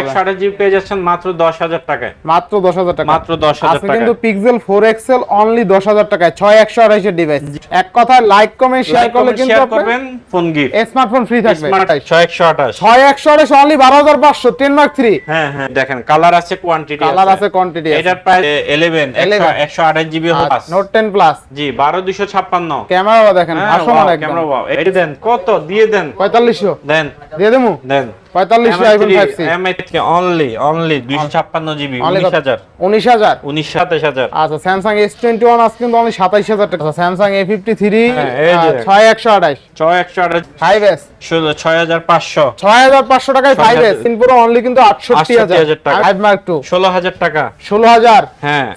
একশো জিবি পেয়ে যাচ্ছেন মাত্র দশ হাজার টাকায়। মাত্র দশ হাজার টাকা। মাত্র 10,000 আজকে কিন্তু পিক্সেল ফোর এক্সেল অনলি দশ হাজার টাকায় ছয় একশো আড়াইশের ডিভাইস এক কথায় লাইক কমেন্ট শেয়ার করলে কিন্তু করবেন ফোন গিফট স্মার্টফোন ফ্রি থাকবে। ছয় একশো আঠাশ। ছয় একশো আড়াইশ অনলি বারো হাজার পাঁচশো টেন মার্ক থ্রি হ্যাঁ হ্যাঁ দেখেন কালার আছে কোয়ান্টিটি কালার আছে। কোয়ান্টিটি এটার 11 একশো আঠাশ জিবি নোট টেন প্লাস জি বারো দুশো ছাপ্পান্ন। ক্যামেরা দেখেন ক্যামেরা এটা দেন কত? দিয়ে দেন। পঁয়তাল্লিশশো। দেন। দিয়ে দেবো? দেন। পঁয়তাল্লিশশো iPhone five C MI only only দুইশো ছাপ্পান্ন জিবি Only উনিশ কত? হাজার। উনিশ হাজার? উনিশ সাতাশ হাজার। আচ্ছা স্যামসাং আজকে কিন্তু অনলি সাতাইশ হাজার টাকা। স্যামসাং এ ফিফটি থ্রি হ্যাঁ, এই যে। ছয় একশো আঠাইশ ছয় একশো আঠাশ। ফাইভ এস ষোলো হাজার পাঁচশো। ছয় হাজার পাঁচশো টাকায় ফাইভ এস 6,000 পুরো অনলি কিন্তু 68,000 টাকা। ফাইভ মার্ক টু ষোলো হাজার টাকা। ষোলো হাজার। হ্যাঁ।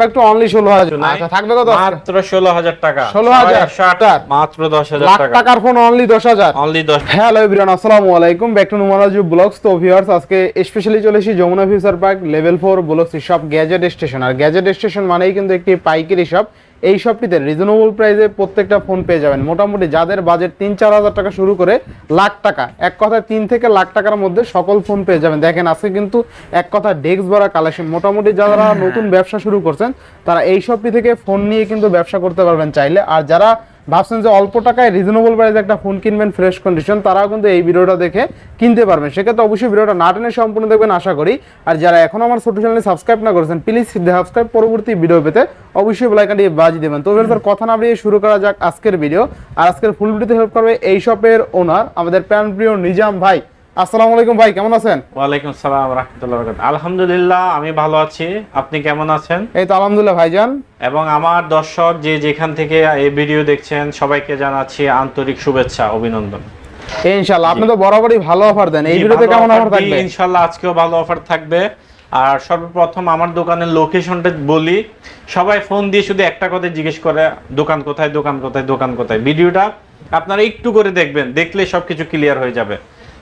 মার্ক অনলি হাজার। নাই। আচ্ছা থাকবে কত আজকে? মাত্র ষোলো হাজার টাকা। 16,000 একশো আট মাত্র দশ হাজার লাখ টাকার ফোন অনলি দশ হাজার। অনলি দশ হ্যালো এভরিওয়ান আসসালামু আলাইকুম। ব্যাক টু নুমারাজু ব্লগস তো ভিউয়ার্স আজকে স্পেশালি চলে এসেছি Jamuna future park level four blogs shop gadget station আর গ্যাজেট স্টেশন মানেই কিন্তু একটি পাইকারি শপ এই শপটিতে রিজনেবল প্রাইসে প্রত্যেকটা ফোন পেয়ে যাবেন। মোটামুটি যাদের বাজেট তিন চার হাজার টাকা শুরু করে লাখ টাকা এক কথায় তিন থেকে লাখ টাকার মধ্যে সকল ফোন পেয়ে যাবেন। দেখেন আজকে কিন্তু এক কথা ডেস্ক ভরা কালেকশন মোটামুটি যারা নতুন ব্যবসা শুরু করছেন তারা এই শপটি থেকে ফোন নিয়ে কিন্তু ব্যবসা করতে পারবেন চাইলে। আর যারা ভাবছেন যে অল্প টাকায় রিজনেবল প্রাইসে একটা ফোন কিনবেন ফ্রেশ কন্ডিশন তারাও কিন্তু এই ভিডিওটা দেখে কিনতে পারবেন। সেক্ষেত্রে অবশ্যই ভিডিওটা না টেনে সম্পূর্ণ দেখবেন, আশা করি। আর যারা এখন আমার ছোটো চ্যানেলে সাবস্ক্রাইব না করেছেন প্লিজ সাবস্ক্রাইব পরবর্তী ভিডিও পেতে অবশ্যই বেলাইকানটি বাজি দেবেন। তো এবার কথা না বাড়িয়ে শুরু করা যাক আজকের ভিডিও আর আজকের ফুল ভিডিওতে হেল্প করবে এই শপের ওনার আমাদের প্যান প্রিয় নিজাম ভাই। আসসালামু আলাইকুম ভাই কেমন আছেন? ওয়ালাইকুম সালাম রহমতুল্লাহ বরকাত আলহামদুলিল্লাহ আমি ভালো আছি। আপনি কেমন আছেন? এই তো আলহামদুলিল্লাহ ভাইজান। এবং আমার দর্শক যে যেখান থেকে এই ভিডিও দেখছেন সবাইকে জানাচ্ছি আন্তরিক শুভেচ্ছা অভিনন্দন। ইনশাআল্লাহ আপনি তো বরাবরই ভালো অফার দেন। এই ভিডিওতে কেমন অফার থাকবে? ইনশাল্লাহ আজকেও ভালো অফার থাকবে। আর সর্বপ্রথম আমার দোকানের লোকেশনটা বলি। সবাই ফোন দিয়ে শুধু একটা কথা জিজ্ঞেস করে দোকান কোথায় দোকান কোথায় দোকান কোথায়? ভিডিওটা আপনারা একটু করে দেখবেন দেখলে সবকিছু ক্লিয়ার হয়ে যাবে।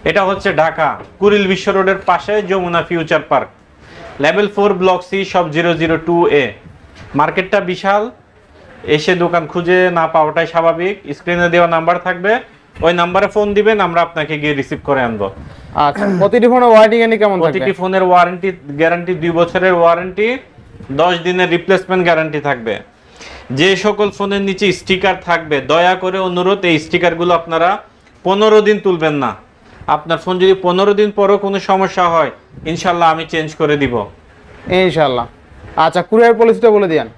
এটা হচ্ছে ঢাকা কুরিল বিশ্ব রোডের পাশে Jamuna future park. Level four block C সব জিরো জিরো টু এ। মার্কেটটা বিশাল এসে দোকান খুঁজে না পাওয়াটাই স্বাভাবিক। স্ক্রিনে দেওয়া নাম্বার থাকবে ওই নাম্বারে ফোন দিবেন আমরা আপনাকে গিয়ে রিসিভ করে আনব। আচ্ছা প্রতিটি ফোনে ওয়ারেন্টি গ্যারান্টি কেমন থাকবে? প্রতিটি ফোনের ওয়ারেন্টি গ্যারান্টি দুই বছরের ওয়ারেন্টি দশ দিনের রিপ্লেসমেন্ট গ্যারান্টি থাকবে। যে সকল ফোনের নিচে স্টিকার থাকবে দয়া করে অনুরোধ এই স্টিকারগুলো আপনারা পনেরো দিন তুলবেন না। আপনার ফোন যদি পনেরো দিন পরও কোনো সমস্যা হয় ইনশাল্লাহ আমি চেঞ্জ করে দিব। ইনশাল্লাহ। আচ্ছা কুরিয়ার পলিসিটা বলে দিয়ান।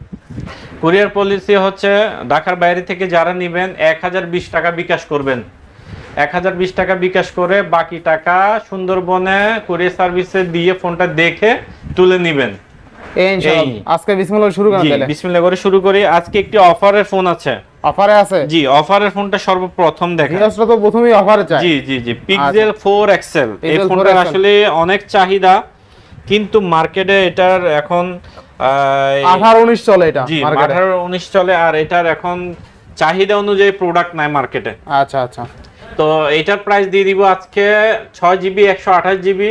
কুরিয়ার পলিসি হচ্ছে ঢাকার বাইরে থেকে যারা নেবেন এক হাজার বিশ টাকা বিকাশ করবেন। এক হাজার বিশ টাকা বিকাশ করে বাকি টাকা সুন্দরবনে কুরিয়ার সার্ভিসে দিয়ে ফোনটা দেখে তুলে নেবেন। আজকে বিসমিল্লাহ শুরু তাহলে। বিসমিল্লাহ করে শুরু করি। আজকে একটি অফারের ফোন আছে। অফারে আছে? জি অফারের ফোনটা সর্বপ্রথম দেখেন ভিউয়ার্সরা তো প্রথমেই অফারে চায় জি জি জি পিক্সেল 4 এক্সেল এই Pixel 4 ফোনটার XL আসলে অনেক চাহিদা কিন্তু মার্কেটে এটার এখন আহ, 18 19 চলে এটা জি মার্কেটে। আঠারো উনিশ চলে আর এটার এখন চাহিদা অনুযায়ী প্রোডাক্ট নাই মার্কেটে। আচ্ছা আচ্ছা। তো এটার প্রাইস দিয়ে দিব আজকে ছয় জিবি একশো আঠাশ জিবি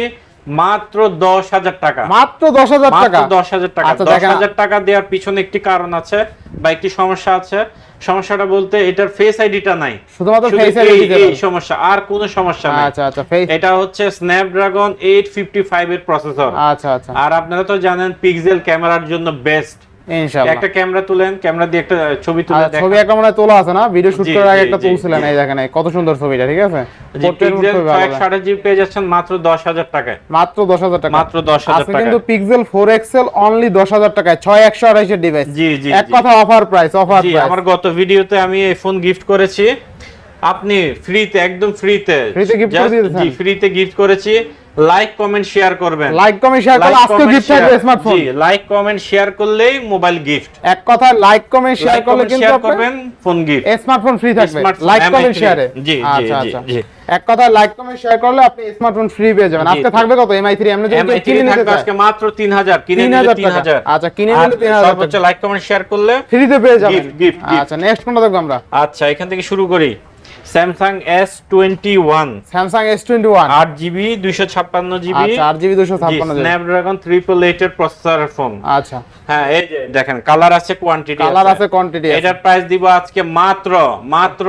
মাত্র দশ হাজার টাকা। মাত্র দশ হাজার টাকা? দশ হাজার টাকা। আচ্ছা, দশ হাজার টাকা দেওয়ার পিছনে একটি কারণ আছে বা একটি সমস্যা আছে। সমস্যাটা বলতে এটার ফেস আইডিটা নাই। শুধুমাত্র শুধু ফেস আইডি এই সমস্যা আর কোনো সমস্যা নাই। আচ্ছা আচ্ছা এটা হচ্ছে স্ন্যাপড্রাগন এইট ফিফটি ফাইভ এর প্রসেসর আচ্ছা আচ্ছা। আর আপনারা তো জানেন পিক্সেল ক্যামেরার জন্য বেস্ট ইনশাআল্লাহ। একটা ক্যামেরা তুলেন ক্যামেরা দিয়ে একটা ছবি তুলে আর ছবি একটা মনে তোলা আছে না? ভিডিও শুট করার আগে একটা তুলছিলেন এই দেখেন কত সুন্দর ছবিটা ঠিক আছে? পিক্সেল জিবি পেয়ে যাচ্ছেন মাত্র দশ হাজার টাকায়। মাত্র 10000 টাকা মাত্র 10,000 টাকা। কিন্তু পিক্সেল 4 এক্সেল অনলি 10000 টাকায় 6 128 এর ডিভাইস জি, জি, এক কথা অফার প্রাইস অফার প্রাইস আমার গত ভিডিওতে আমি এই ফোন গিফট করেছি। আপনি ফ্রিতে একদম ফ্রিতে তে? জি ফ্রিতে গিফট করেছি। লাইক কমেন্ট শেয়ার করবেন। লাইক কমেন্ট শেয়ার করলে আজকে গিফট থাকবে স্মার্টফোন জি লাইক কমেন্ট শেয়ার করলেই মোবাইল গিফট এক কথা লাইক কমেন্ট শেয়ার করলে কিন্তু শেয়ার করবেন ফোন গিফট স্মার্টফোন ফ্রি থাকবে। লাইক কমেন্ট শেয়ারে জি, জি, আচ্ছা জি, আচ্ছা। এক কথা লাইক কমেন্ট শেয়ার করলে আপনি স্মার্টফোন ফ্রি পেয়ে যাবেন। আজকে থাকবে কত? এমআই থ্রি এমনি যদি কিনে নিতে চায়? আজকে মাত্র 3000 কিনে 3000 নিলে টাকা। 3000 আচ্ছা, কিনে নিলে 3000 সর্বোচ্চ লাইক কমেন্ট শেয়ার করলে ফ্রিতে পেয়ে যাবেন। gift। আচ্ছা নেক্সট কোনটা দেখব আমরা। আচ্ছা এখান থেকে শুরু করি। Samsung S twenty one Samsung S twenty one আট জিবি দুইশো ছাপ্পান্ন জিবি আট জিবি দুশো ছাপ্পান্ন স্ন্যাপড্রাগন ট্রিপল এইটের প্রসেসর ফোন আচ্ছা। হ্যাঁ এই যে দেখেন কালার আছে কোয়ান্টিটি কালার আছে। কোয়ান্টিটি এটার প্রাইস দিব আজকে মাত্র মাত্র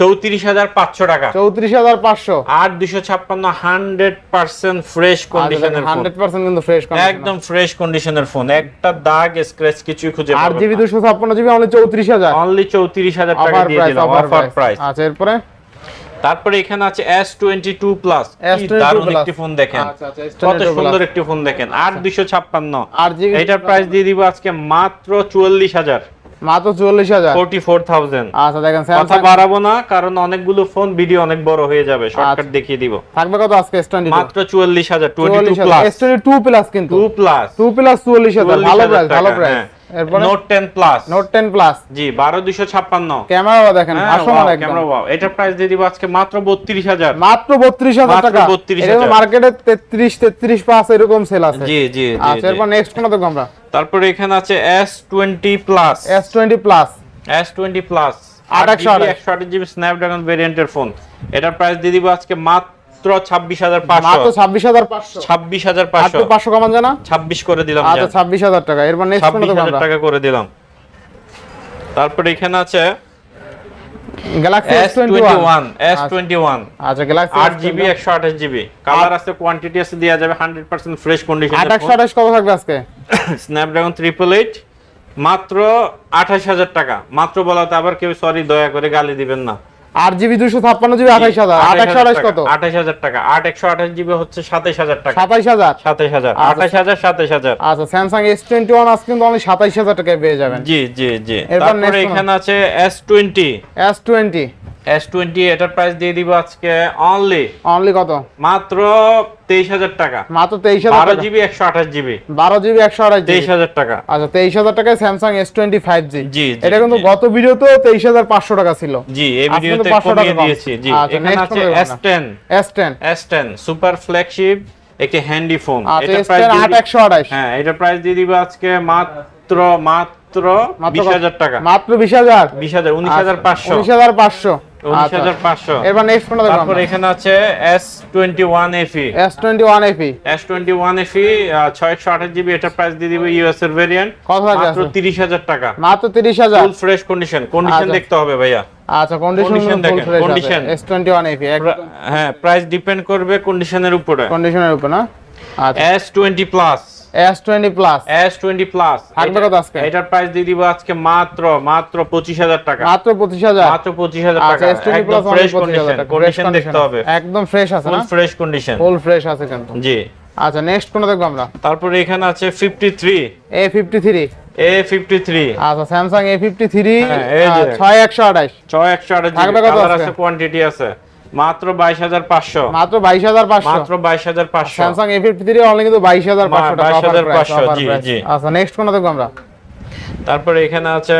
চৌত্রিশ হাজার পাঁচশো টাকা। চৌত্রিশ হাজার পাঁচশো। আর দুশো ছাপ্পান্ন হান্ড্রেড পার্সেন্ট ফ্রেশ কন্ডিশনের হান্ড্রেড পার্সেন্ট কিন্তু ফ্রেশ একদম ফ্রেশ কন্ডিশনের ফোন একটা দাগ স্ক্র্যাচ কিছুই খুঁজে আট জিবি দুশো ছাপ্পান্ন জিবি অনলি চৌত্রিশ হাজার। অনলি চৌত্রিশ হাজার টাকা দিয়ে প্রাইস দিলাম অফার অফার প্রাইস আচ্ছা এরপরে? তারপরে এখানে আছে S twenty two plus S22 দারুণ একটি ফোন দেখেন। আচ্ছা, আচ্ছা, S22 কত সুন্দর একটি ফোন দেখেন। আট দুশো ছাপ্পান্ন। এটার প্রাইস দিয়ে দিব আজকে মাত্র চুয়াল্লিশ হাজার। মাত্র চুয়াল্লিশ হাজার। Forty four thousand. আচ্ছা দেখেন কথা বাড়াবো না কারণ অনেকগুলো ফোন ভিডিও অনেক বড় হয়ে যাবে। শর্টকাট আচ্ছা। দেখিয়ে দিব। থাকবে কত আজকে? এস মাত্র চুয়াল্লিশ হাজার টোয়েন্টি টু চুয়াল্লিশ প্লাস হাজার এস টু প্লাস কিন্তু। টু প্লাস টু প্লাস চুয়াল্লিশ হাজার। ভালো প্রাইস ভালো price note ten plus note ten plus জি বারো দুশো ছাপ্পান্ন। ক্যামেরা দেখেন ভাসমান একদম। ক্যামেরা ওয়াও এটার প্রাইস দিয়ে দিব আজকে মাত্র বত্রিশ হাজার। মাত্র বত্রিশ হাজার মাত্র টাকা। 32,000 মার্কেটে তেত্রিশ তেত্রিশ পাঁচ এরকম সেল আছে। জি জি জি, আচ্ছা এরপর নেক্সট কোন দেখব আমরা? তারপরে এখানে আছে plus S twenty plus S twenty plus আট একশো আঠাশ। একশো আঠাশ জিবি স্ন্যাপড্রাগন ভেরিয়েন্টের ফোন এটার প্রাইস দিয়ে দিব আজকে মাত্র ছাব্বিশ হাজার মাত্র ছাব্বিশ হাজার পাঁচশো। ছাব্বিশ হাজার পাঁচশো। পাঁচশো কমান জানা? ছাব্বিশ করে দিলাম আচ্ছা ছাব্বিশ হাজার টাকা। নেক্সট ছাব্বিশ হাজার টাকা করে দিলাম। তারপরে এখানে আছে গ্যালাক্সি আচ্ছা। গ্যালাক্সি জিবি কালার আছে কোয়ান্টিটি আছে যাবে হান্ড্রেড পার্সেন্ট ফ্রেশ কন্ডিশন কত থাকবে আজকে? স্ন্যাপড্রাগন ট্রিপল এইট মাত্র আঠাশ হাজার টাকা। মাত্র বলাতে আবার কেউ সরি দয়া করে গালি দিবেন না। আট জিবি দুশো ছাপ্পান্ন জিবি আঠাইশ হাজার। একশো আঠাশ কত? আঠাশ হাজার টাকা। আট একশো আঠাশ জিবি হচ্ছে সাতাইশ হাজার টাকা। সাতাইশ হাজার? সাতাইশ হাজার। আচ্ছা। আঠাশ হাজার সাতাইশ হাজার। আচ্ছা স্যামসাং এস টোয়েন্টি ওয়ান আজকে কিন্তু আপনি সাতাইশ হাজার টাকায় পেয়ে যাবেন। জি জি জি। এরপর তারপরে এখানে আছে S twenty S twenty S twenty এটার প্রাইস দিয়ে দিব আজকে অনলি অনলি কত? মাত্র তেইশ হাজার টাকা। মাত্র তেইশ হাজার বারো টাকা। জিবি একশো আঠাশ জিবি। বারো জিবি একশো আঠাশ তেইশ জিবি হাজার টাকা। আচ্ছা তেইশ হাজার টাকায় Samsung S twenty five G জি, এটা কিন্তু গত ভিডিওতে তেইশ হাজার পাঁচশো টাকা ছিল। জি এই ভিডিওতে কমিয়ে দিয়েছি জি। আচ্ছা, এখানে আছে কোনটা S ten S ten S ten super flagship একটি হ্যান্ডি ফোন আচ্ছা এটা প্রাইস টেন আট একশো আঠাশ। হ্যাঁ এটা প্রাইস দিয়ে দিবে আজকে মাত্র মাত্র মাত্র বিশ কত? হাজার টাকা। মাত্র বিশ হাজার? বিশ হাজার উনিশ হাজার পাঁচশো উনিশ হাজার পাঁচশো। উনিশ হাজার পাঁচশো এবার নেক্সট কোনটা দেখব তারপর এখানে আছে জিবি এটা প্রাইস দিয়ে দিবে ইউএস এর ভেরিয়েন্ট কত মাত্র আছে? তিরিশ হাজার টাকা। মাত্র তিরিশ হাজার? ফুল ফ্রেশ কন্ডিশন কন্ডিশন আচ্ছা। দেখতে হবে ভাইয়া। আচ্ছা কন্ডিশন দেখেন, এফি প্রা- হ্যাঁ প্রাইস ডিপেন্ড করবে কন্ডিশনের উপরে। কন্ডিশনের উপর না? আচ্ছা। S twenty plus S twenty plus S twenty plus থাকবে কত আজকে? এটার প্রাইস দিয়ে দিব আজকে মাত্র মাত্র পঁচিশ হাজার টাকা। মাত্র পঁচিশ হাজার। মাত্র পঁচিশ হাজার আচ্ছা টাকা এস টোয়েন্টি একদম প্লাস ফ্রেশ কন্ডিশন কন্ডিশন দেখতে হবে। একদম ফ্রেশ আছে full fresh condition full fresh আছে কিন্তু। জি। আচ্ছা নেক্সট কোনটা দেখব আমরা? তারপরে এখানে আছে fifty three A fifty three A fifty three আচ্ছা আঠাশ। ছয় একশো আঠাশ থাকবে কত আছে কোয়ান্টিটি আছে। মাত্র বাইশ হাজার পাঁচশো। মাত্র বাইশ হাজার পাঁচশো। মাত্র অনলি কিন্তু টাকা 22,500 জি, জি। আচ্ছা নেক্সট দেখব আমরা তারপরে এখানে আছে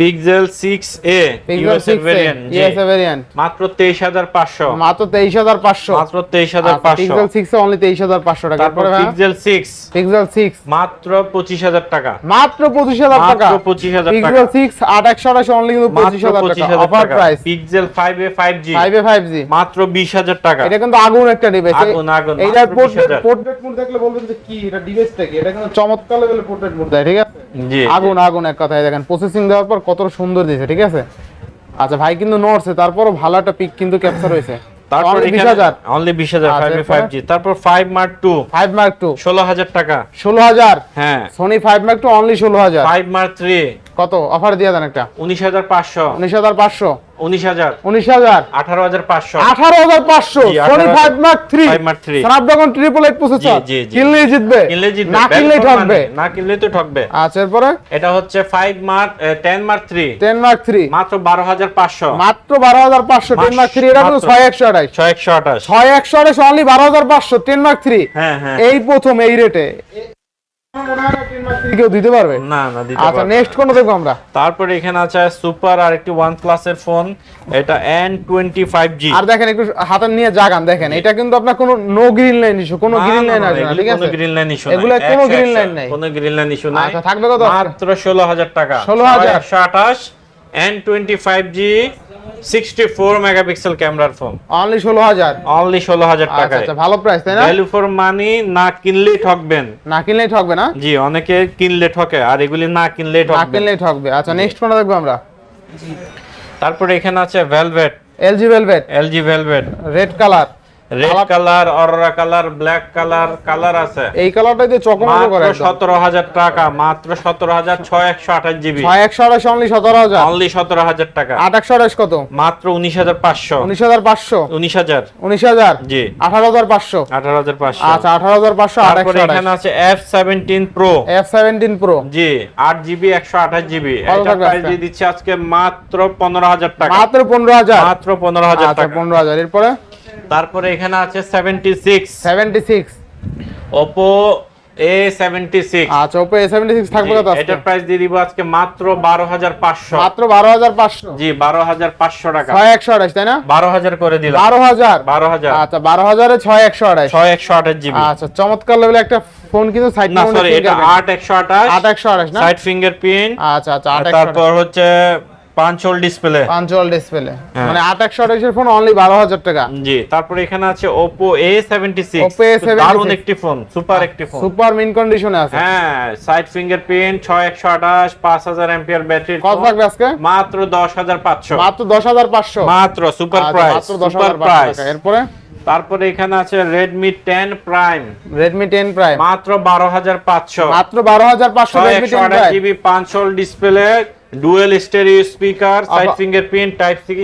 Pixel six A Pixel six variant ESA variant মাত্র তেইশ হাজার পাঁচশো। মাত্র তেইশ হাজার পাঁচশো। মাত্র তেইশ হাজার পাঁচশো। পিক্সেল সিক্স অনলি তেইশ হাজার পাঁচশো টাকা। তারপর পিক্সেল সিক্স পিক্সেল সিক্স মাত্র পঁচিশ হাজার টাকা। মাত্র পঁচিশ হাজার টাকা। মাত্র পঁচিশ হাজার টাকা। পিক্সেল সিক্স আট একশো আঠাশ অনলি কিন্তু পঁচিশ মাত্র হাজার পঁচিশ টাকা। Offer price Pixel five A five G five A five G মাত্র বিশ হাজার টাকা। এটা কিন্তু আগুন একটা ডিভাইস আগুন, আগুন, মাত্র 20,000 পোর্ট্রেট মোড দেখলে বলবেন যে কি এটা ডিভাইসটা কি? এটা কিন্তু চমৎকার লেভেলের পোর্ট্রেট মোড দেয় ঠিক আছে? জি। আগুন আগুন এক কথায় দেখেন। প্রসেসিং দেওয়ার পর কত সুন্দর দিয়েছে ঠিক আছে? আচ্ছা ভাই কিন্তু নড়ছে তারপরও ভালো একটা পিক কিন্তু ক্যাপচার হয়েছে। তারপর অনলি বিশ হাজার। আচ্ছা, ফাইভ এ এরপরে? ফাইভ জি তারপর five Mark two five Mark টাকা। ষোলো হাজার? হ্যাঁ। সোনি ফাইভ মার্ক অনলি ষোলো হাজার। ফাইভ মার্ক থ্রি কত? অফার দিয়ে দেন একটা। উনিশ হাজার পাঁচশো। উনিশ হাজার পাঁচশো। উনিশ হাজার। উনিশ হাজার। আঠারো হাজার পাঁচশো। আঠারো হাজার পাঁচশো। Sony five Mark three. 5 Mark Snapdragon triple eight processor জি, জি। কিনলেই জিতবে। কিনলে জিতবে। না কিনলেই ঠকবে। না কিনলে তো ঠকবে। আচ্ছা এরপরে? এটা হচ্ছে five Mark ten Mark three ten Mark three মাত্র বারো হাজার পাঁচশো। মাত্র বারো হাজার পাঁচশো। টেন মার্ক থ্রি এটা কিন্তু ছয় একশো ছয় একশো আঠাশ। ছয় একশো অনলি বারো হাজার পাঁচশো। টেন মার্ক থ্রি হ্যাঁ হ্যাঁ। এই প্রথম এই রেটে কেউ দিতে পারবে? না না দিতে আচ্ছা নেক্সট কোন দেখব আমরা? তারপরে এখানে আছে সুপার আর একটি ওয়ান প্লাস ফোন এটা এন টোয়েন্টি ফাইভ জি আর দেখেন একটু হাতে নিয়ে জাগান দেখেন এটা কিন্তু আপনার কোনো নো গ্রিন লাইন ইস্যু কোনো গ্রিন লাইন ঠিক আছে? গ্রিন লাইন ইস্যু এগুলা কোনো green line নাই। কোনো গ্রিন লাইন ইস্যু নাই। আচ্ছা, থাকবে কত? মাত্র ষোলো হাজার টাকা। 16,000 একশো আঠাশ N twenty five G sixty four megapixel ক্যামেরার ফোন অনলি ষোলো হাজার অনলি ষোলো হাজার আচ্ছা ভালো প্রাইস তাই না? ভ্যালু ফর মানি না কিনলেই ঠকবেন। না কিনলেই ঠকবে না? জি অনেকে কিনলে ঠকে আর এগুলি না কিনলেই না কিনলে কিনলেই ঠকবে। আচ্ছা নেক্সট কোনটা দেখব আমরা। তারপরে এখানে আছে Velvet LG Velvet LG Velvet red colour red colour Aurora colour black colour colour আছে। এই কালারটাই দিয়ে চকমক করে মাত্র একদম। সতেরো হাজার টাকা মাত্র সতেরো হাজার ছয় একশো আঠাশ জিবি। ছয় একশো আঠাশ অনলি সতেরো হাজার। অনলি সতেরো হাজার টাকা। আট একশো আঠাশ কত? মাত্র উনিশ হাজার পাঁচশো। উনিশ হাজার পাঁচশো। উনিশ হাজার। উনিশ হাজার? জি। আঠারো হাজার পাঁচশো। আঠারো হাজার পাঁচশো। আচ্ছা আঠারো হাজার পাঁচশো আট তারপরে এখানে আছে F seventeen Pro F seventeen Pro জি আট জিবি একশো আঠাশ জিবি। এটা প্রাইস দিয়ে দিচ্ছে আজকে মাত্র পনেরো হাজার টাকা। মাত্র পনেরো হাজার? মাত্র পনেরো হাজার আচ্ছা টাকা। পনেরো হাজার। এরপরে? তারপরে এখানে আছে seventy six seventy six Oppo A seventy six আচ্ছা ওপো এ থাকবে কত আজকে? এটার প্রাইস দিয়ে দিব আজকে মাত্র মাত্র জি টাকা। তাই না? করে দিলাম। আচ্ছা জিবি। আচ্ছা চমৎকার লেভেলে একটা ফোন কিন্তু সাইড না সরি এটা না? আচ্ছা আচ্ছা তারপর হচ্ছে পাঁচ হোল ডিসপ্লে। Punctual display. হ্যাঁ। মানে আট একশো আঠাশের ফোন অনলি বারো হাজার টাকা। জি তারপরে এখানে আছে Oppo A76 Oppo A76 দারুণ একটি ফোন সুপার একটি ফোন সুপার মিন কন্ডিশনে আছে। হ্যাঁ সাইড ফিঙ্গারপ্রিন্ট 6128 5000 এম্পিয়ার ব্যাটারি কত থাকবে আজকে? মাত্র 10500 মাত্র দশ হাজার পাঁচশো। মাত্র সুপার আচ্ছা, প্রাইস মাত্র দশ সুপার হাজার পাঁচশো প্রাইস টাকা। এরপরে? তারপরে এখানে আছে Redmi 10 Prime Redmi ten Prime মাত্র 12500 মাত্র বারো হাজার পাঁচশো Redmi ten 128 Prime 5 display dual stereo speaker side fingerprint type C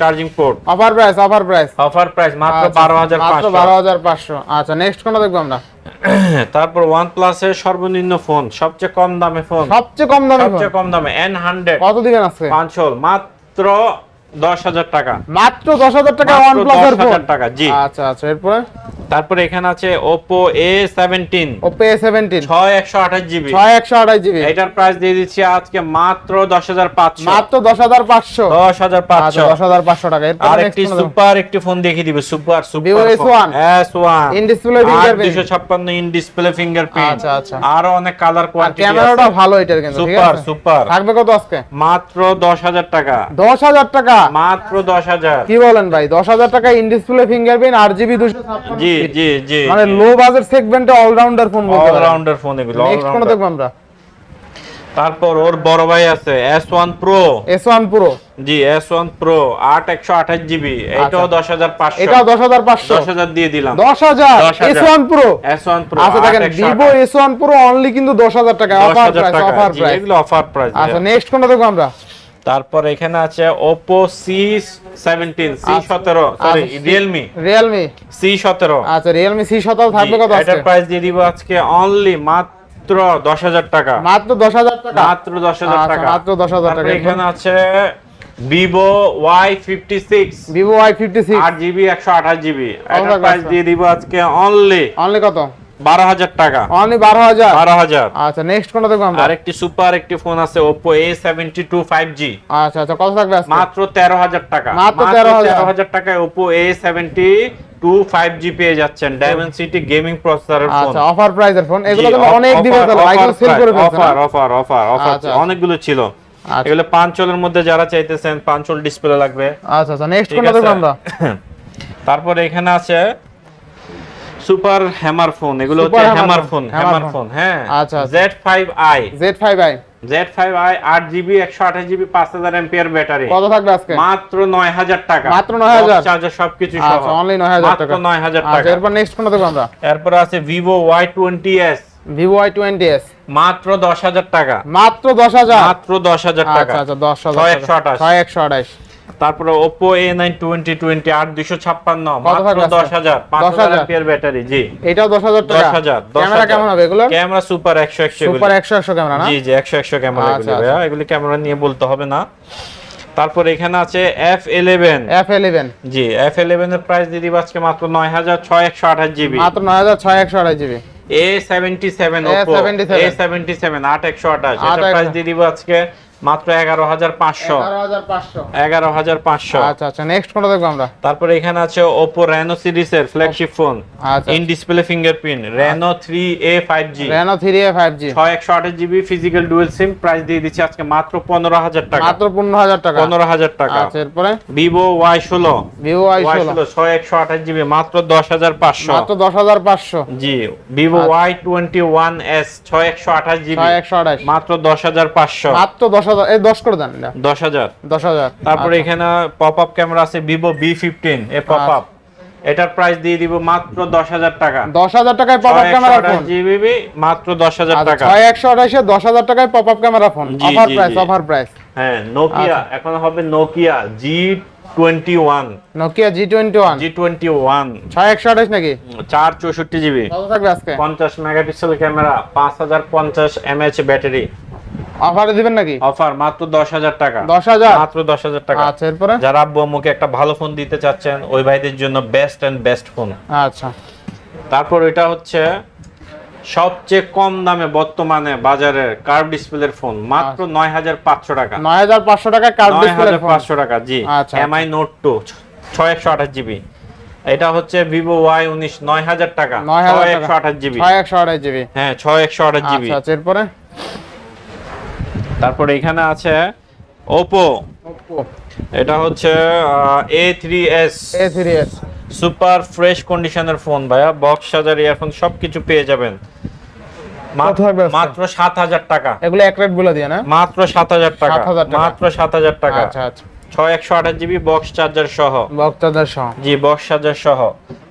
charging port offer price offer price offer price মাত্র আচ্ছা, মাত্র 12500 বারো হাজার পাঁচশো। আচ্ছা নেক্সট কোনটা দেখব আমরা? তারপর ওয়ান প্লাসের সর্বনিম্ন ফোন সবচেয়ে কম দামে ফোন সবচেয়ে কম দামে সবচেয়ে কম দামে এন হান্ড্রেড কত দিবেন আজকে? পাঁচ হোল মাত্র দশ হাজার টাকা। মাত্র দশ হাজার টাকা মাত্র ওয়ান প্লাস এর 10,000 ফোন টাকা, জি। আচ্ছা আচ্ছা এরপরে? তারপরে এখানে আছে আঠাশ জিবি। ছয় একশো আঠাশ জিবি। এটার প্রাইস দিয়ে দিচ্ছি আজকে মাত্র দশ হাজার পাঁচশো। মাত্র দশ হাজার পাঁচশো। দশ হাজার আচ্ছা পাঁচশো দশ হাজার পাঁচশো টাকা। এরপরে আর একটি সুপার একটি ফোন দেখিয়ে দিবে। Super super S1 S one In display fingerprint। দুশো ইন ডিসপ্লে ফিঙ্গারপ্রিন্ট আচ্ছা, আচ্ছা। আরও অনেক কালার কোয়ান্টিটি ক্যামেরাটা ভালো এটার কিন্তু সুপার সুপার। থাকবে কত আজকে? মাত্র দশ হাজার টাকা। দশ হাজার টাকা? মাত্র দশ হাজার। কি বলেন ভাই? দশ হাজার টাকা ইন ডিসপ্লে ফিঙ্গারপ্রিন্ট আর জিবি দুশো জি। জি জি মানে লো বাজেট সেগমেন্টে অলরাউন্ডার ফোন বলতে অলরাউন্ডার ফোন এগুলো নেক্সট কোন all-rounder। আমরা? তারপর ওর বড় ভাই আছে S one Pro S one Pro জি এস ওয়ান প্রো আট একশো আঠাশ জিবি এটাও দশ হাজার পাঁচশো। এটাও দশ হাজার পাঁচশো। দশ হাজার দিয়ে দিলাম। দশ হাজার? 10,000 S one Pro S one Pro আচ্ছা দেখেন এস ওয়ান প্রো অনলি কিন্তু দশ হাজার টাকা অফার প্রাইস অফার প্রাইস এগুলো অফার প্রাইস আচ্ছা নেক্সট কোনটা দেখব আমরা? তারপর এখানে আছে সি আচ্ছা। সতেরো সরি রিয়েলমি রিয়েলমি সি সতেরো। আচ্ছা রিয়েলমি সি সতেরো থাকবে কত আজকে? এটার প্রাইস দিয়ে দিব আজকে অনলি মাত্র দশ হাজার টাকা। মাত্র দশ হাজার টাকা? মাত্র দশ হাজার আচ্ছা, টাকা। মাত্র 10,000 টাকা। এখানে আছে ফিফটি সিক্স জিবি একশো আঠাশ জিবি এটার টাকা প্রাইস আছে? দিয়ে দিব আজকে অনলি অনলি কত? বারো হাজার টাকা। অনলি বারো হাজার? বারো হাজার। আচ্ছা নেক্সট কোনটা দেখব আমরা? আরেকটি সুপার একটি ফোন আছে Oppo A seventy two five G আচ্ছা আচ্ছা কত থাকবে মাত্র তেরো হাজার টাকা। মাত্র তেরো হাজার। টাকায় Oppo A seventy two five G পেয়ে যাচ্ছেন ডায়মন্ড সিটি গেমিং প্রসেসরের ফোন আচ্ছা অফার প্রাইসের ফোন এগুলো কিন্তু অনেক দিবে তাহলে সেল করে অফার অফার অফার অফার আচ্ছা, অনেকগুলো ছিল। আচ্ছা। এগুলো পাঁচলের মধ্যে যারা চাইতেছেন পাঁচল ডিসপ্লে লাগবে। আচ্ছা আচ্ছা নেক্সট ঠিক কোনটা দেখব আমরা? তারপরে এখানে আছে সুপার হ্যামার ফোন এগুলো হচ্ছে হ্যামার ফোন হ্যামার ফোন। হ্যাঁ। আচ্ছা Z5i Z5i Z5i 8GB 128GB 5000 ampere battery. কত থাকবে আজকে? মাত্র 9000 টাকা। মাত্র 9000 চার্জার সবকিছু সহ। আচ্ছা, অনলি 9000 টাকা মাত্র 9000 আচ্ছা, টাকা আচ্ছা এরপর নেক্সট ফোনটা দেখব আমরা। এরপর আছে Vivo Y20s Vivo Y20s মাত্র 10000 টাকা। মাত্র 10000 মাত্র 10000 টাকা। আচ্ছা আচ্ছা 10000 6128 6128 তারপরে মাত্র 10,000 হাজার এম্পিয়ার ব্যাটারি জি। এটাও দশ টাকা? হাজার ক্যামেরা কেমন হবে এগুলো? ক্যামেরা সুপার একশো একশো সুপার একশো একশো ক্যামেরা না? জি ক্যামেরা আচ্ছা, ভাইয়া। এগুলি ক্যামেরা নিয়ে বলতে হবে না। তারপর এখানে আছে এফ ইলেভেন এফ ইলেভেন জি এফ ইলেভেন এর প্রাইস দিয়ে দিব আজকে মাত্র নয় হাজার ছয় একশো আঠাশ জিবি। মাত্র নয় হাজার ছয় একশো আঠাশ GB. A seventy seven A77 A seventy seven আট একশো আঠাশ। আট প্রাইস দিব আজকে মাত্র এগারো হাজার পাঁচশো। এগারো হাজার আচ্ছা আচ্ছা নেক্সট কোনটা দেখব আমরা? তারপরে এখানে আছে ওপো রেনো সিরিজের ফ্ল্যাগশিপ ফোন আচ্ছা in display fingerprint Reno three A five G Reno three A five G ছয় একশো আঠাশ GB physical dual SIM price দিয়ে দিচ্ছি আজকে মাত্র পনেরো হাজার টাকা। মাত্র পনেরো হাজার টাকা। পনেরো হাজার টাকা। আচ্ছা এরপরে? ভিভো ওয়াই ষোলো। ভিভো ওয়াই ষোলো। ছয় একশো আঠাশ জিবি মাত্র দশ হাজার পাঁচশো। মাত্র দশ হাজার পাঁচশো। জি ভিভো আচ্ছা। ওয়াই টোয়েন্টি ওয়ান এস ছয় একশো আঠাশ জিবি একশো আঠাশ। মাত্র দশ হাজার পাঁচশো। মাত্র দশ হাজার এই দশ করে দেন দশ হাজার। দশ হাজার। তারপরে আচ্ছা। এখানে পপ আপ ক্যামেরা আছে Vivo V fifteen A pop up এটার প্রাইস দিয়ে দিব মাত্র দশ হাজার টাকা। দশ হাজার টাকায় pop up camera phone GB মাত্র দশ হাজার টাকা। ছয় একশো আঠাশে দশ হাজার টাকায় pop up camera phone offer price offer price হ্যাঁ নোকিয়া আচ্ছা। এখন হবে Nokia G twenty one Nokia G twenty one G twenty one ছয় একশো আঠাশ নাকি? চার চৌষট্টি জিবি পঞ্চাশ মেগাপিক্সেল ক্যামেরা পাঁচ হাজার পঞ্চাশ এমএচ ব্যাটারি। অফারে দিবেন নাকি? অফার মাত্র দশ হাজার টাকা। দশ হাজার? মাত্র দশ হাজার টাকা। আচ্ছা এরপরে? যারা আব্বু আম্মুকে একটা ভালো ফোন দিতে চাচ্ছেন ওই ভাইদের জন্য বেস্ট এন্ড বেস্ট ফোন আচ্ছা। তারপর এটা হচ্ছে সবচেয়ে কম দামে বর্তমানে বাজারের কার্ভ ডিসপ্লের ফোন মাত্র নয় হাজার পাঁচশো টাকা। নয় হাজার পাঁচশো টাকা কার্ড নয় ডিসপ্লে হাজার পাঁচশো টাকা জি। আচ্ছা, এমআই নোট টু ছয় একশো আঠাশ জিবি এটা হচ্ছে ভিভো ওয়াই উনিশ নয় হাজার টাকা। নয় হাজার। একশো আঠাশ জিবি ছয় একশো আঠাশ জিবি হ্যাঁ ছয় একশো আঠাশ জিবি আচ্ছা আচ্ছা এরপরে? তারপরে এখানে আছে ওপো এটা হচ্ছে A three S A three S super fresh কন্ডিশনের ফোন ভাইয়া বক্স সাজার ইয়ারফোন সবকিছু পেয়ে যাবেন। মাত্র- সাত হাজার টাকা। এগুলো এক রেট বলে দিয়ে না? মাত্র সাত হাজার টাকা। 7,000 টাকা। মাত্র সাত হাজার টাকা। আচ্ছা আচ্ছা। ছয় একশো আঠাশ জিবি বক্স চার্জার সহ। বক্তাদার সহ। জি বক্স চার্জার সহ।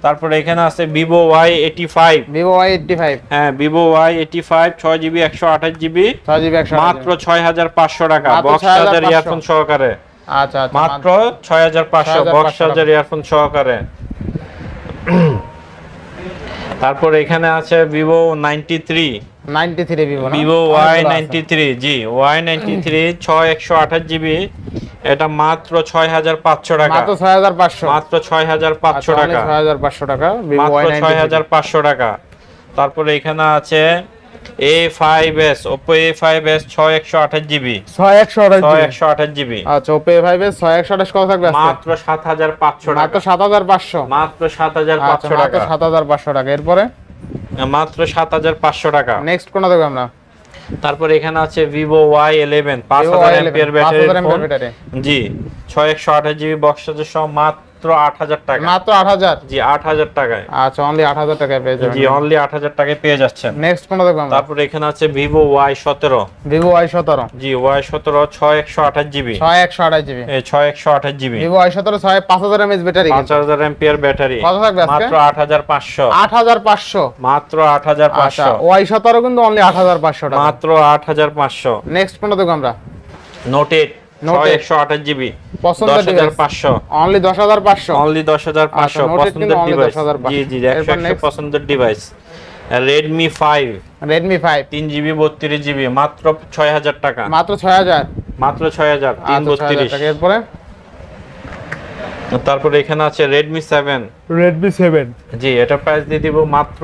তারপরে এখানে আছে Vivo Y eighty five Vivo Y eighty five হ্যাঁ ভিভো ওয়াই এইটি ফাইভ ছয় জিবি একশো আঠাশ জিবি। ছয় জিবি একশো মাত্র ছয় হাজার পাঁচশো টাকা বক্স চার্জার ইয়ারফোন সহকারে। আচ্ছা মাত্র ছয় হাজার পাঁচশো বক্স চার্জার ইয়ারফোন সহকারে। তারপর এখানে আছে Vivo ninety three ninety three Vivo Vivo Y ninety three জি ওয়াই নাইনটি থ্রি ছয় একশো আঠাশ জিবি। এটা মাত্র ছয় হাজার পাঁচশো টাকা। মাত্র ছয় হাজার পাঁচশো। মাত্র ছয় হাজার পাঁচশো টাকা। ছয় হাজার পাঁচশো টাকা ভিভো মাত্র ছয় হাজার পাঁচশো টাকা। তারপরে এখানে আছে A five S Oppo A five S ছয় একশো আঠাশ জিবি। ছয় একশো আঠাশ ছয় একশো আঠাশ জিবি। আচ্ছা ওপে ফাইভ এর ছয় একশো আঠাশ কত থাকবে মাত্র সাত হাজার পাঁচশো মাত্র টাকা। সাত হাজার পাঁচশো। মাত্র সাত হাজার আচ্ছা পাঁচশো মাত্র টাকা। সাত হাজার পাঁচশো টাকা। এরপরে? মাত্র সাত হাজার পাঁচশো টাকা। নেক্সট কোনটা দেখব আমরা? তারপর এখানে আছে ভিভো ওয়াই ইলেভেন পাঁচ Vivo হাজার Y11, এমপিয়ার 5000 ব্যাটারি জি ছয় একশো আঠাশ জিবি বক্স সহ মাত্র আট হাজার টাকা। মাত্র আট হাজার? জি আট হাজার টাকায়। আচ্ছা অনলি আট হাজার টাকায় পেয়ে যাবেন। জি অনলি আট হাজার টাকায় পেয়ে যাচ্ছেন। নেক্সট কোনটা দেখব আমরা? তারপর এখানে আছে সতেরো। ভিভো ওয়াই সতেরো। জি ওয়াই সতেরো ছয় একশো আঠাশ জিবি। ছয় একশো আঠাশ জিবি। ছয় একশো আঠাশ জিবি। ভিভো সতেরো ছয় পাঁচ হাজার এমএস ব্যাটারি পাঁচ হাজার এমপিয়ার ব্যাটারি। কত থাকবে আজকে? মাত্র আট হাজার পাঁচশো। আট হাজার পাঁচশো। মাত্র আট হাজার আচ্ছা পাঁচশো ওয়াই সতেরো কিন্তু অনলি আট হাজার পাঁচশো টাকা। মাত্র আট হাজার পাঁচশো। নেক্সট কোনটা দেখব আমরা? নোট এইট Note 8 একশো আঠাশ জিবি। দশ হাজার। পাঁচশো। অনলি দশ হাজার পাঁচশো। অনলি দশ হাজার পাঁচশো Note 8 কিন্তু পছন্দের only ডিভাইস 10,500 জি জি একশো এরপর একশো next? পছন্দের device Redmi five Redmi five তিন জিবি বত্রিশ জিবি মাত্র ছয় হাজার টাকা। মাত্র ছয় হাজার। মাত্র ছয় হাজার তিন আচ্ছা ছয় হাজার বত্রিশ। এরপরে? তারপরে এখানে আছে রেডমি সেভেন রেডমি সেভেন জি এটা প্রাইস দিয়ে দিব মাত্র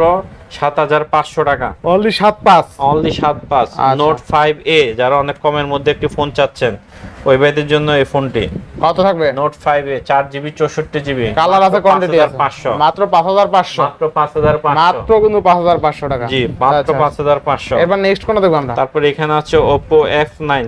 সাত হাজার পাঁচশো টাকা। অনলি সাত পাঁচ। অনলি সাত পাঁচ। নোট ফাইভ এ যারা অনেক কমের মধ্যে একটি ফোন চাচ্ছেন। ওই ভাইদের জন্য এই ফোনটি। কত থাকবে? নোট ফাইভ এ চার জিবি চৌষট্টি জিবি। কালার আছে কোয়ান্টিটি আছে। পাঁচশো। মাত্র পাঁচ হাজার পাঁচশো। মাত্র পাঁচ হাজার পাঁচশো। মাত্র কিন্তু পাঁচ হাজার পাঁচশো টাকা। জি মাত্র আচ্ছা, পাঁচ হাজার পাঁচশো। এবার নেক্সট কোনটা দেখব আমরা? তারপরে এখানে আছে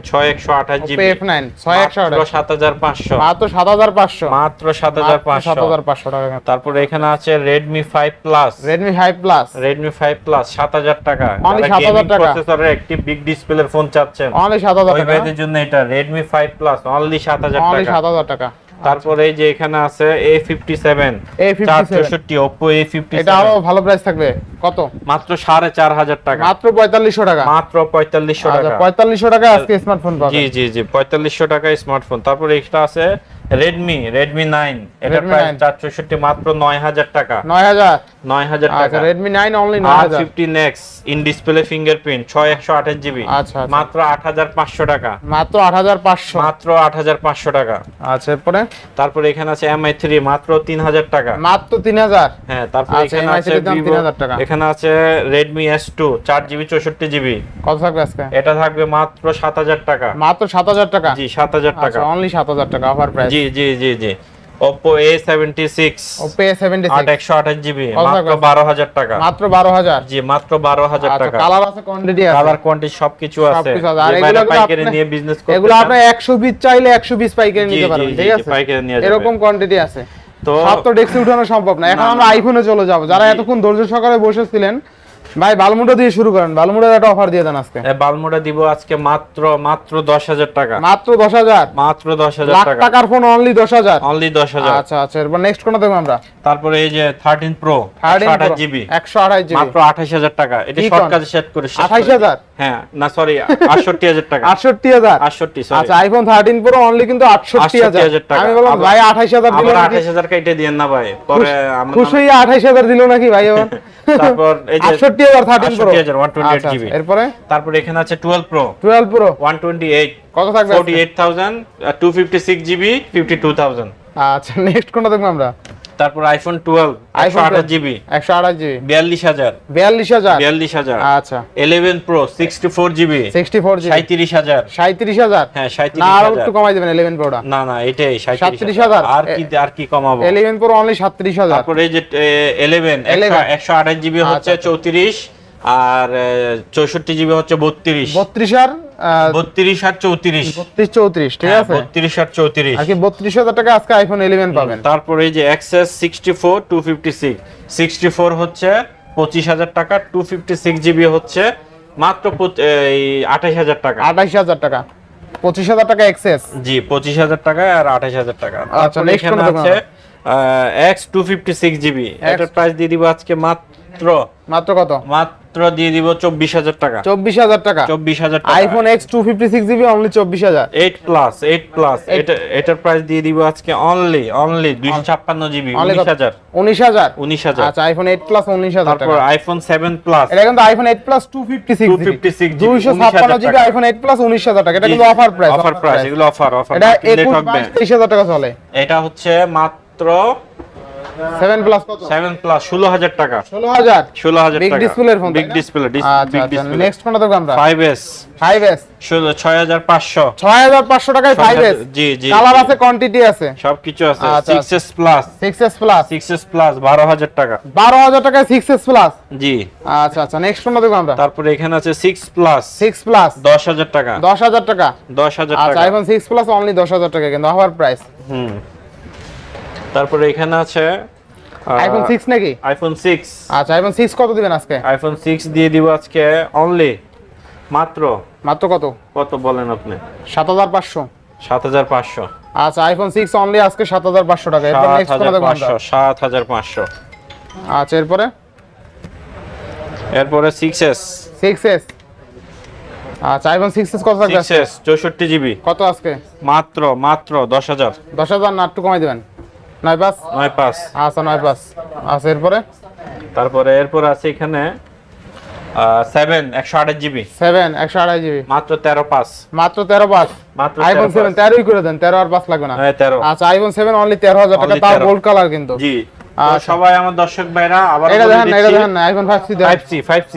ছয় একশো আঠাশ জিবি। এফ নাইন ছয় একশো মাত্র আঠাশ সাত হাজার পাঁচশো। মাত্র সাত হাজার পাঁচশো। মাত্র সাত হাজার পাঁচশো। সাত হাজার পাঁচশো টাকা। তারপরে এখানে আছে Redmi five plus Redmi five plus Redmi five plus সাত হাজার টাকা। Only 7,000 টাকা। প্রসেসরের একটি বিগ ডিসপ্লের ফোন চাচ্ছেন অনলি সাত হাজার ওই টাকা। ভাইদের জন্য এটা রেডমি ফাইভ প্লাস অনলি সাত হাজার অনলি সাত হাজার টাকা। তারপরে এই যে এখানে আছে এ ফিফটি সেভেন এ চার ফিফটি সেভেন চৌষট্টি ওপো এ ফিফটি এটা আরও ভালো প্রাইস থাকবে। কত? মাত্র সাড়ে চার হাজার টাকা। মাত্র পঁয়তাল্লিশশো টাকা। মাত্র পঁয়তাল্লিশশো আচ্ছা টাকা। পঁয়তাল্লিশশো টাকা আজকে স্মার্টফোন পাবেন জি জি জি পঁয়তাল্লিশশো টাকা স্মার্টফোন তারপরে এটা আছে রেডমি রেডমি নাইন এটা প্রাইস 9 মাত্র নয় হাজার টাকা। নয় হাজার? নয় হাজার আচ্ছা টাকা। রেডমি নাইন অনলি আর হাজার। ফিফটি ইন ডিসপ্লে ফিঙ্গারপ্রিন্ট ছয় একশো আঠাশ জিবি আচ্ছা, আচ্ছা। মাত্র আট হাজার পাঁচশো টাকা। মাত্র আট হাজার পাঁচশো। মাত্র আট হাজার পাঁচশো টাকা। আচ্ছা এরপরে? তারপরে এখানে আছে এমআই থ্রি মাত্র তিন হাজার টাকা। মাত্র তিন হাজার? হ্যাঁ তারপরে আচ্ছা, এখানে আছে থ্রির দাম ভিভো 3000 টাকা। এখানে আছে রেডমি এস টু চার জিবি চৌষট্টি জিবি কত থাকবে আজকে? এটা থাকবে মাত্র সাত হাজার টাকা। মাত্র সাত হাজার টাকা? জি সাত হাজার টাকা। অনলি সাত হাজার টাকা অফার প্রাইস জি জি জি জি। ওপে সেভেন্টি একশো আঠাশ মাত্র থাকবে? বারো হাজার টাকা। মাত্র বারো হাজার? জি মাত্র বারো হাজার আচ্ছা টাকা। কালার আছে কোয়ান্টিটি আছে? কালার কোয়ান্টিটি সবকিছু আছে। আর এগুলো পাইকারি নিয়ে বিজনেস করতে এগুলো আপনি পিস চাইলে একশো পিস পাইকারি নিতে পারবেন ঠিক আছে? পাইকারি যাবে। এরকম কোয়ান্টিটি আছে। তো সব তো ডেস্কে উঠানো সম্ভব না। এখন আমরা। আইফোনে চলে যাব। যারা এতক্ষণ ধৈর্য সহকারে বসেছিলেন ভাই বালমুটা দিয়ে শুরু করেন। বালমুটার একটা অফার দিয়ে দেন আজকে। এই দিব আজকে মাত্র মাত্র দশ হাজার টাকা। মাত্র দশ হাজার? মাত্র দশ হাজার লাখ টাকা। টাকার ফোন অনলি দশ হাজার? অনলি দশ হাজার। আচ্ছা আচ্ছা এরপর নেক্সট কোনটা দেখব আমরা? তারপরে এই যে থার্টিন প্রো থার্টিন আঠাশ জিবি একশো আঠাশ জিবি মাত্র আঠাশ হাজার টাকা। এটা কি শর্ট কোন? কাজে সেট করে 28,000? হ্যাঁ না সরি আটষট্টি হাজার টাকা। সরি আচ্ছা আইফোন প্রো অনলি কিন্তু 68,000 টাকা। আমি বললাম ভাই আঠাশ হাজার দিল আবার নাকি? আঠাশ হাজার কেটে দিয়েন না ভাই। পরে আমার খুশি আঠাশ নাকি ভাই এবার? তারপর এই যে আটষট্টি হাজার থার্টিন প্রো 128 GB এরপরে? তারপর এখানে আছে twelve Pro twelve Pro one twenty eight কত থাকবে forty eight thousand two fifty six GB fifty two thousand আচ্ছা নেক্সট কোনটা দেখব আমরা? তারপর আইফোন 12 128 জিবি 128 জিবি 42000 42000 42000 আচ্ছা। 11 প্রো 64 জিবি 64 জিবি 37000 37000 হ্যাঁ 37000 না আর একটু কমাই দিবেন 11 প্রোটা না না এটাই 37000 আর কি আর কি কমাবো? 11 প্রো অনলি 37000 তারপর এই যে 11 128 জিবি হচ্ছে 34 আর চৌষট্টি জিবি হচ্ছে বত্রিশ। বত্রিশ আর বত্রিশ আর চৌত্রিশ। বত্রিশ চৌত্রিশ ঠিক আছে? বত্রিশ আর চৌত্রিশ। আর কি বত্রিশ হাজার টাকা আজকে আইফোন ইলেভেন পাবেন। তারপরে এই যে XS sixty four two fifty six sixty four হচ্ছে পঁচিশ হাজার টাকা টু ফিফটি সিক্স জিবি হচ্ছে মাত্র আঠাশ হাজার টাকা। আঠাইশ হাজার টাকা। পঁচিশ হাজার টাকা জি পঁচিশ হাজার টাকা আর আঠাশ হাজার টাকা। আচ্ছা, তারপরে এখানে আছে X two fifty six GB. এটার প্রাইস দিয়ে দিব আজকে মাত্র মাত্র কত? মাত্র দিয়ে দিব চব্বিশ হাজার টাকা। চব্বিশ হাজার টাকা। চব্বিশ হাজার iPhone X two fifty six GB only চব্বিশ হাজার। এইট প্লাস এইট প্লাস এটার প্রাইস দিয়ে দিব আজকে অনলি অনলি দুইশো ছাপ্পান্ন জিবি উনিশ হাজার। উনিশ হাজার? উনিশ হাজার। আচ্ছা আইফোন এইট প্লাস উনিশ হাজার তারপর আইফোন সেভেন প্লাস এটা কিন্তু iPhone eight plus two fifty six 256 GB, দুইশো ছাপ্পান্ন জিবি আইফোন এইট প্লাস উনিশ হাজার টাকা। এটা কিন্তু অফার প্রাইস অফার প্রাইস এগুলো অফার অফার এটা একুশ হাজার টাকা চলে। এটা হচ্ছে মাত্র সেভেন প্লাস কত? সেভেন প্লাস ষোলো হাজার টাকা। ষোলো হাজার? ষোলো হাজার বিগ টাকা। ডিসপ্লের ফোন বিগ ডিসপ্লে আচ্ছা বিগ আচ্ছা ডিসপ্লে নেক্সট কোনটা দেখব আমরা ফাইভ এস ফাইভ এস ষোলো ছয় হাজার পাঁচশো। ছয় হাজার পাঁচশো টাকায় ফাইভ এস জি জি কালার আছে কোয়ান্টিটি আছে। সবকিছু আছে। আচ্ছা, six S plus six S plus six S plus বারো হাজার টাকা। বারো হাজার টাকায় সিক্স এস প্লাস জি। আচ্ছা আচ্ছা নেক্সট কোনটা দেখব আমরা? তারপরে এখানে আছে সিক্স প্লাস সিক্স প্লাস দশ হাজার টাকা। দশ হাজার টাকা। দশ হাজার আচ্ছা টাকা। আইফোন সিক্স প্লাস অনলি দশ হাজার টাকা কিন্তু অফার প্রাইস হুম। তারপরে এখানে আছে আইফোন সিক্স নাকি? আইফোন সিক্স আচ্ছা আইফোন সিক্স কত দিবেন আজকে? আইফোন সিক্স দিয়ে দিব আজকে অনলি মাত্র। মাত্র কত? কত বলেন আপনি? সাত হাজার পাঁচশো। সাত হাজার পাঁচশো। আচ্ছা আইফোন সিক্স অনলি আজকে সাত হাজার পাঁচশো টাকা। এরপর নেক্সট হাজার কোনটা দেখব আমরা? পাঁচশো সাত হাজার পাঁচশো। আচ্ছা এরপরে? এরপরে সিক্স এস সিক্স এস আচ্ছা আইফোন সিক্স এস কত থাকবে সিক্স এস চৌষট্টি জিবি কত আজকে? মাত্র মাত্র দশ হাজার। দশ হাজার না একটু কমাই দেবেন। নয় পাঁচ? নয় পাঁচ। আচ্ছা নয় পাঁচ। আচ্ছা এরপরে? তারপরে এরপর আছে এখানে সেভেন একশো আঠাশ জিবি সেভেন একশো আড়াই জিবি মাত্র তেরো পাঁচ। মাত্র তেরো পাঁচ? মাত্র আইফোন সেভেন তেরোই করে দেন তেরো আর পাঁচ লাগবে না। হ্যাঁ তেরো। আচ্ছা আইফোন সেভেন অনলি তেরো হাজার টাকা তাও গোল্ড কালার কিন্তু। জি। সবাই আমার দর্শক ভাইরা আবার এটা দেখেন এটা দেখেন আইফোন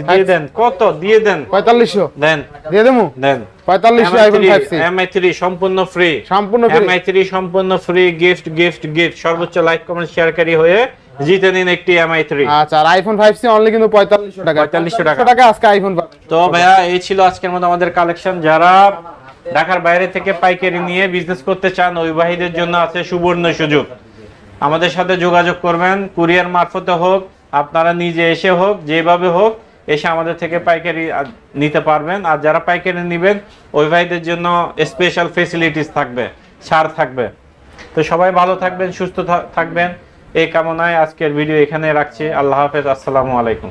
দিয়ে দেন। কত? দিয়ে দেন। পঁয়তাল্লিশশো। দেন। দিয়ে দেবো? দেন। পঁয়তাল্লিশশো iPhone five C Mi three সম্পূর্ণ ফ্রি সম্পূর্ণ। এমআই থ্রি সম্পূর্ণ ফ্রি গিফট গিফট গিফট সর্বোচ্চ লাইক কমেন্ট শেয়ারকারী হয়ে জিতে নিন একটি এমআই থ্রি আচ্ছা আর আইফোন ফাইভ সি অনলি কিন্তু পঁয়তাল্লিশশো টাকা। 4500 টাকা। টাকা আজকে আইফোন তো ভাইয়া এই ছিল আজকের মতো আমাদের কালেকশন যারা ঢাকার বাইরে থেকে পাইকারি নিয়ে বিজনেস করতে চান ওই অবিবাহীদের জন্য আছে সুবর্ণ সুযোগ। আমাদের সাথে যোগাযোগ করবেন, কুরিয়ার মারফতে হোক, আপনারা নিজে এসে হোক, যেভাবে হোক, এসে আমাদের থেকে পাইকারি নিতে পারবেন। আর যারা পাইকারি নেবেন, ওই ভাইদের জন্য স্পেশাল ফেসিলিটিস থাকবে ছাড় থাকবে। তো সবাই ভালো থাকবেন, সুস্থ থাকবেন। এই কামনায় আজকের ভিডিও এখানে রাখছি। আল্লাহ হাফেজ, আসসালামু আলাইকুম।